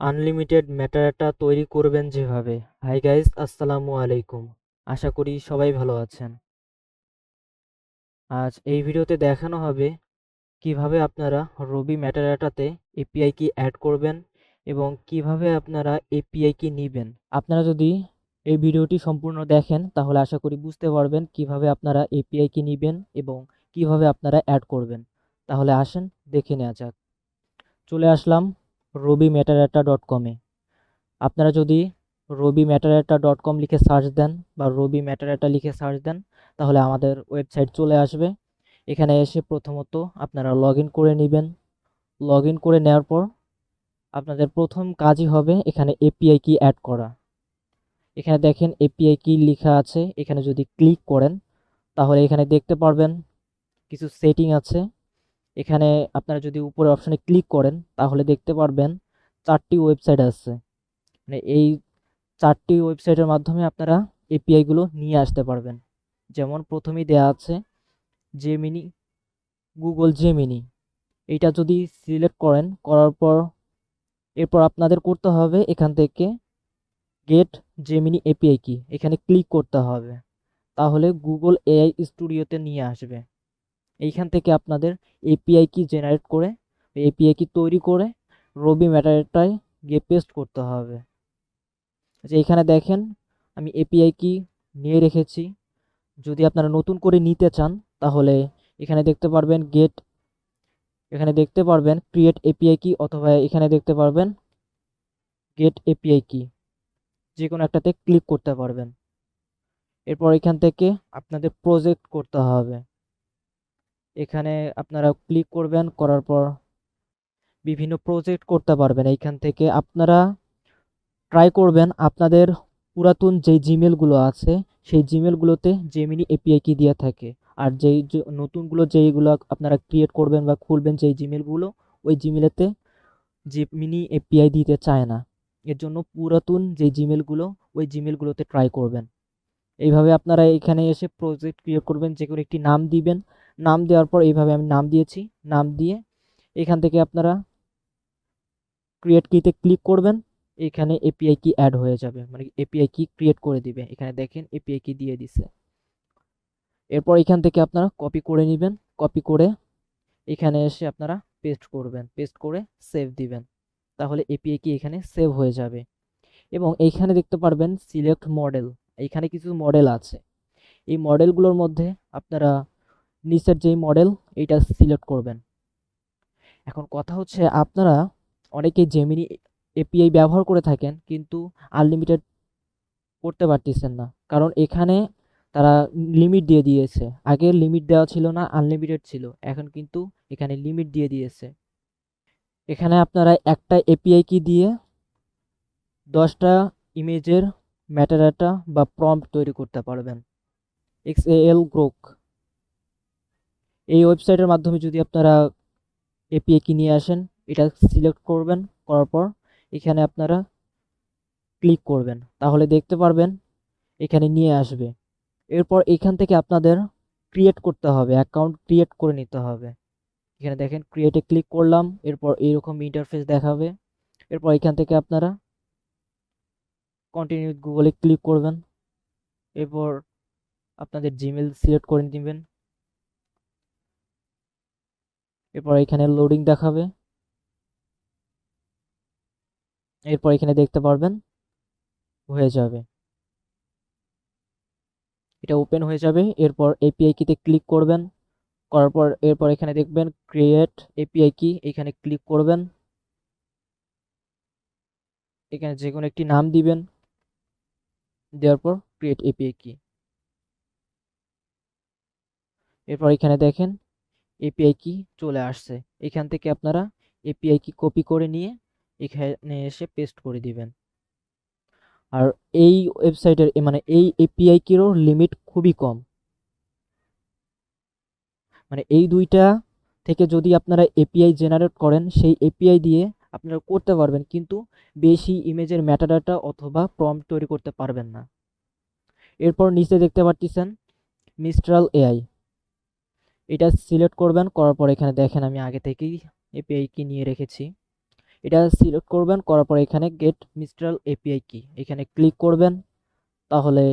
Unlimited metadata তৈরি করবেন যেভাবে। হাই গাইজ আসসালামু আলাইকুম। আশা করি সবাই ভালো আছেন। আজ এই ভিডিওতে দেখানো হবে কীভাবে আপনারা রবি মেটাডাটাতে এপিআই কি অ্যাড করবেন এবং কীভাবে আপনারা এপিআই কি নেবেন। আপনারা যদি এই ভিডিওটি সম্পূর্ণ দেখেন, তাহলে আশা করি বুঝতে পারবেন কীভাবে আপনারা এপিআই কি নেবেন এবং কীভাবে আপনারা অ্যাড করবেন। তাহলে আসেন, দেখে নেওয়া যাক। চলে আসলাম রবি মেটাডাটা ডট কমে। আপনারা যদি রবি মেটাডাটা ডট কম লিখে সার্চ দেন বা রবি মেটাডাটা লিখে সার্চ দেন, তাহলে আমাদের ওয়েবসাইট চলে আসবে। এখানে এসে প্রথমত আপনারা লগ করে নেবেন। লগ করে নেওয়ার পর আপনাদের প্রথম কাজই হবে এখানে এপিআই কি অ্যাড করা। এখানে দেখেন এপিআই কি লেখা আছে। এখানে যদি ক্লিক করেন, তাহলে এখানে দেখতে পারবেন কিছু সেটিং আছে। এখানে আপনারা যদি উপরে অপশানে ক্লিক করেন, তাহলে দেখতে পারবেন চারটি ওয়েবসাইট আছে। মানে এই চারটি ওয়েবসাইটের মাধ্যমে আপনারা এপিআইগুলো নিয়ে আসতে পারবেন। যেমন প্রথমেই দেয়া আছে জেমিনি গুগল জেমিনি এইটা যদি সিলেক্ট করেন, করার পর এরপর আপনাদের করতে হবে এখান থেকে গেট জেমিনি এপিআই কি এখানে ক্লিক করতে হবে। তাহলে গুগল এআই স্টুডিওতে নিয়ে আসবে। এইখান থেকে আপনাদের এপিআই কি জেনারেট করে এপিআই কি তৈরি করে রবি ম্যাটারটায় গিয়ে পেস্ট করতে হবে। যে এখানে দেখেন আমি এপিআই কি নিয়ে রেখেছি। যদি আপনারা নতুন করে নিতে চান, তাহলে এখানে দেখতে পারবেন গেট এখানে দেখতে পারবেন ক্রিয়েট এপিআই কি অথবা এখানে দেখতে পারবেন গেট এপিআই কি যে কোনো একটাতে ক্লিক করতে পারবেন। এরপর এখান থেকে আপনাদের প্রজেক্ট করতে হবে। এখানে আপনারা ক্লিক করবেন, করার পর বিভিন্ন প্রজেক্ট করতে পারবেন। এইখান থেকে আপনারা ট্রাই করবেন আপনাদের পুরাতন যেই জিমেলগুলো আছে, সেই জিমেলগুলোতে জেমিনি এপিআই কি দেওয়া থাকে। আর যেই যে নতুনগুলো যেইগুলো আপনারা ক্রিয়েট করবেন বা খুলবেন যেই জিমেলগুলো ওই জিমেলেতে জেমিনি এপিআই দিতে চায় না। এর জন্য পুরাতন যে জিমেলগুলো ওই জিমেলগুলোতে ট্রাই করবেন। এইভাবে আপনারা এখানে এসে প্রজেক্ট ক্রিয়েট করবেন, যে কোনো একটি নাম দিবেন নাম দেওয়ার পর এইভাবে আমি নাম দিয়েছি। নাম দিয়ে এখান থেকে আপনারা ক্রিয়েট কিতে ক্লিক করবেন। এখানে এপিআই কি অ্যাড হয়ে যাবে। মানে এপিআই কি ক্রিয়েট করে দিবে। এখানে দেখেন এপিআই কি দিয়ে দিছে। এরপর এখান থেকে আপনারা কপি করে নেবেন। কপি করে এখানে এসে আপনারা পেস্ট করবেন। পেস্ট করে সেভ দিবেন। তাহলে এপিআই কি এখানে সেভ হয়ে যাবে। এবং এইখানে দেখতে পারবেন সিলেক্ট মডেল এইখানে কিছু মডেল আছে। এই মডেলগুলোর মধ্যে আপনারা নিচের যেই মডেল এইটা সিলেক্ট করবেন। এখন কথা হচ্ছে আপনারা অনেকে জেমিনি এপিআই ব্যবহার করে থাকেন, কিন্তু আনলিমিটেড করতে পারতেছেন না। কারণ এখানে তারা লিমিট দিয়ে দিয়েছে। আগে লিমিট দেওয়া ছিল না আনলিমিটেড ছিল। এখন কিন্তু এখানে লিমিট দিয়ে দিয়েছে। এখানে আপনারা একটা এপিআই কি দিয়ে দশটা ইমেজের ম্যাটাডাটা বা প্রম্পট তৈরি করতে পারবেন। এক্স এল গ্রোক এই ওয়েবসাইটের মাধ্যমে যদি আপনারা এপিআই কি নিয়ে আসেন, এটা সিলেক্ট করবেন, করার পর এখানে আপনারা ক্লিক করবেন। তাহলে দেখতে পারবেন এখানে নিয়ে আসবে। এরপর এখান থেকে আপনাদের ক্রিয়েট করতে হবে অ্যাকাউন্ট ক্রিয়েট করে নিতে হবে। এখানে দেখেন ক্রিয়েটে ক্লিক করলাম, এরপর এইরকম ইন্টারফেস দেখাবে। এরপর এখান থেকে আপনারা কন্টিনিউ গুগলে ক্লিক করবেন। এরপর আপনাদের জিমেল সিলেক্ট করে নেবেন এরপর এখানে লোডিং দেখাবে। এরপর এখানে দেখতে পারবেন, হয়ে যাবে। এটা ওপেন হয়ে যাবে, এরপর এপিআই কিতে ক্লিক করবেন। করার পর এরপর এখানে দেখবেন ক্রিয়েট এপিআই কি এখানে ক্লিক করবেন। এখানে যে কোনো একটি নাম দিবেন, দেওয়ার পর ক্রিয়েট এপিআই কি এরপর এখানে দেখেন এপিআই কি চলে আসছে। এখান থেকে আপনারা এপিআই কি কপি করে নিয়ে এখানে এসে পেস্ট করে দিবেন। আর এই ওয়েবসাইটের মানে এই এপিআই কিরও লিমিট খুবই কম। মানে এই দুইটা থেকে যদি আপনারা এপিআই জেনারেট করেন, সেই এপিআই দিয়ে আপনারা করতে পারবেন, কিন্তু বেশি ইমেজের ম্যাটাডাটা অথবা প্রম্পট তৈরি করতে পারবেন না। এরপর নিচে দেখতে পাচ্ছেন মিস্ট্রাল এআই এটা সিলেক্ট করবেন, করার পর এখানে দেখেন আমি আগে থেকেই এপিআই কি নিয়ে রেখেছি। এটা সিলেক্ট করবেন, করার পর এখানে গেট মিস্ট্রাল এপিআই কি এখানে ক্লিক করবেন, তাহলে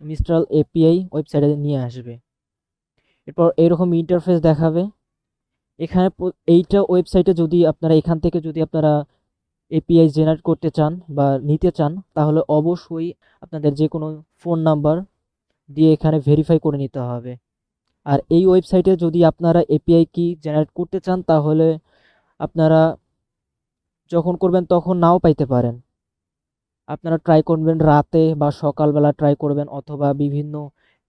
মিস্ট্রাল এপিআই ওয়েবসাইটে নিয়ে আসবে। এরপর এরকম ইন্টারফেস দেখাবে। এখানে এইটা ওয়েবসাইটে যদি আপনারা, এখান থেকে যদি আপনারা এপিআই জেনারেট করতে চান বা নিতে চান, তাহলে অবশ্যই আপনাদের যে কোনো ফোন নাম্বার দিয়ে এখানে ভেরিফাই করে নিতে হবে। আর এই ওয়েবসাইটে যদি আপনারা এপিআই কি জেনারেট করতে চান, তাহলে আপনারা যখন করবেন তখন নাও পাইতে পারেন। আপনারা ট্রাই করবেন রাতে বা সকালবেলা ট্রাই করবেন অথবা বিভিন্ন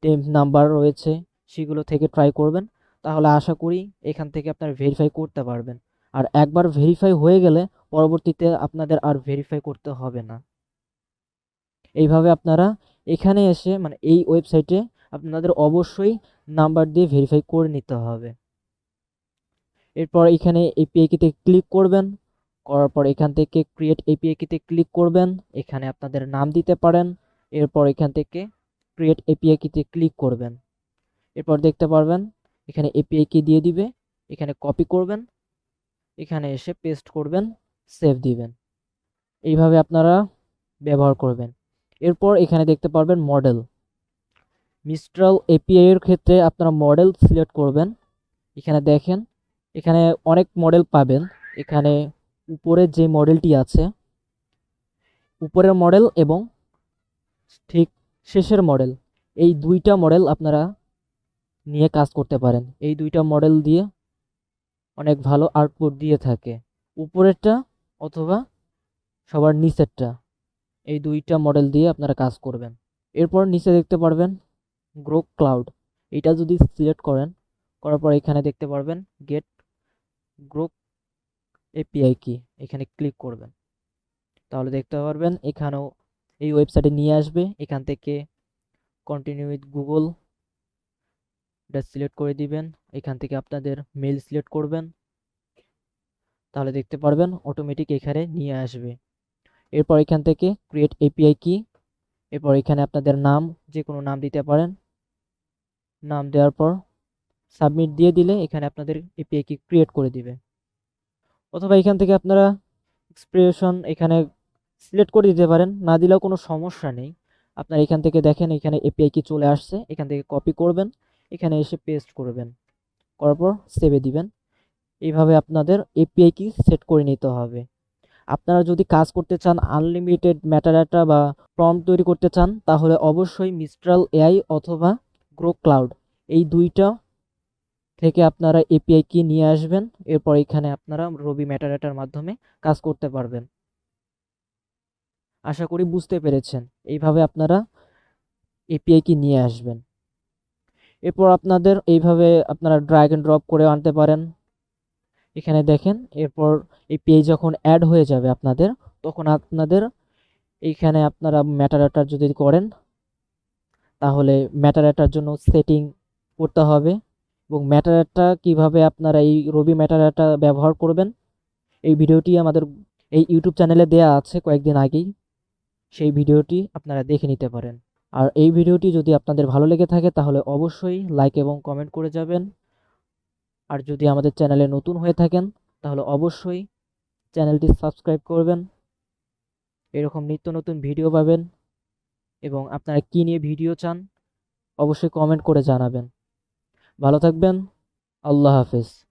টেম্প নাম্বার রয়েছে, সেগুলো থেকে ট্রাই করবেন। তাহলে আশা করি এখান থেকে আপনারা ভেরিফাই করতে পারবেন। আর একবার ভেরিফাই হয়ে গেলে পরবর্তীতে আপনাদের আর ভেরিফাই করতে হবে না। এইভাবে আপনারা এখানে এসে মানে এই ওয়েবসাইটে আপনাদের অবশ্যই নাম্বার দিয়ে ভেরিফাই করে নিতে হবে। এরপর এখানে এপিআই কিতে ক্লিক করবেন। করার পর এখান থেকে ক্রিয়েট এপিআই কিতে ক্লিক করবেন। এখানে আপনাদের নাম দিতে পারেন। এরপর এখান থেকে ক্রিয়েট এপিআই কিতে ক্লিক করবেন। এরপর দেখতে পারবেন, এখানে এপিআই কি দিয়ে দিবে। এখানে কপি করবেন। এখানে এসে পেস্ট করবেন সেভ দিবেন। এইভাবে আপনারা ব্যবহার করবেন। এরপর এখানে দেখতে পারবেন মডেল মিস্ট্রাল এপিআই এর ক্ষেত্রে আপনারা মডেল সিলেক্ট করবেন। এখানে দেখেন, এখানে অনেক মডেল পাবেন। এখানে উপরের যে মডেলটি আছে, উপরের মডেল এবং ঠিক শেষের মডেল এই দুইটা মডেল আপনারা নিয়ে কাজ করতে পারেন। এই দুইটা মডেল দিয়ে অনেক ভালো আউটপুট দিয়ে থাকে। উপরেরটা অথবা সবার নিচেরটা, এই দুইটা মডেল দিয়ে আপনারা কাজ করবেন। এরপর নিচে দেখতে পারবেন গ্রো ক্লাউড এটা যদি সিলেক্ট করেন, করার পর এখানে দেখতে পারবেন গেট গ্রো এপিআই কি এখানে ক্লিক করবেন। তাহলে দেখতে পারবেন এখানেও এই ওয়েবসাইটে নিয়ে আসবে। এখান থেকে কন্টিনিউ উইথ গুগল এটা সিলেক্ট করে দিবেন। এখান থেকে আপনাদের মেল সিলেক্ট করবেন। তাহলে দেখতে পারবেন অটোমেটিক এখানে নিয়ে আসবে। এরপর এখান থেকে ক্রিয়েট এপিআই কি এরপর এখানে আপনাদের নাম যে কোনো নাম দিতে পারেন। নাম দেওয়ার পর সাবমিট দিয়ে দিলে এখানে আপনাদের এপিআই কি ক্রিয়েট করে দিবে। অথবা এখান থেকে আপনারা এক্সপ্রেশন এখানে সিলেক্ট করে দিতে পারেন। না দিলেও কোনো সমস্যা নেই। আপনার এখান থেকে দেখেন এখানে এপিআই কি চলে আসছে। এখান থেকে কপি করবেন। এখানে এসে পেস্ট করবেন। করার পর সেভে দিবেন। এইভাবে আপনাদের এপিআই কি সেট করে নিতে হবে। আপনারা যদি কাজ করতে চান আনলিমিটেড ম্যাটাডাটা বা প্রম্পট তৈরি করতে চান, তাহলে অবশ্যই মিস্ট্রাল এআই অথবা গ্রো ক্লাউড এই দুইটা থেকে আপনারা এপিআই কি নিয়ে আসবেন, এরপর এখানে আপনারা রবি ম্যাটাডাটার মাধ্যমে কাজ করতে পারবেন। আশা করি বুঝতে পেরেছেন, এইভাবে আপনারা এপিআই কি নিয়ে আসবেন। এরপর আপনাদের এইভাবে আপনারা ড্র্যাগ অ্যান্ড ড্রপ করে আনতে পারেন। এখানে দেখেন, এরপর এপিআই যখন অ্যাড হয়ে যাবে আপনাদের, তখন আপনাদের এইখানে আপনারা ম্যাটাডাটার যদি করেন তাহলে ম্যাটাডাটার জন্য সেটিং করতে হবে এবং ম্যাটাডাটা কীভাবে আপনারা এই রবি ম্যাটাডাটা ব্যবহার করবেন, এই ভিডিওটি আমাদের, এই ইউটিউব চ্যানেলে দেয়া আছে কয়েকদিন আগেই, সেই ভিডিওটি আপনারা দেখে নিতে পারেন। আর এই ভিডিওটি যদি আপনাদের ভালো লেগে থাকে তাহলে অবশ্যই লাইক এবং কমেন্ট করে যাবেন। আর যদি আমাদের চ্যানেলে নতুন হয়ে থাকেন তাহলে অবশ্যই চ্যানেলটি সাবস্ক্রাইব করবেন। এরকম নিত্য নতুন ভিডিও পাবেন। এবং আপনারা কী নিয়ে ভিডিও চান অবশ্যই কমেন্ট করে জানাবেন। ভালো থাকবেন আল্লাহ হাফেজ।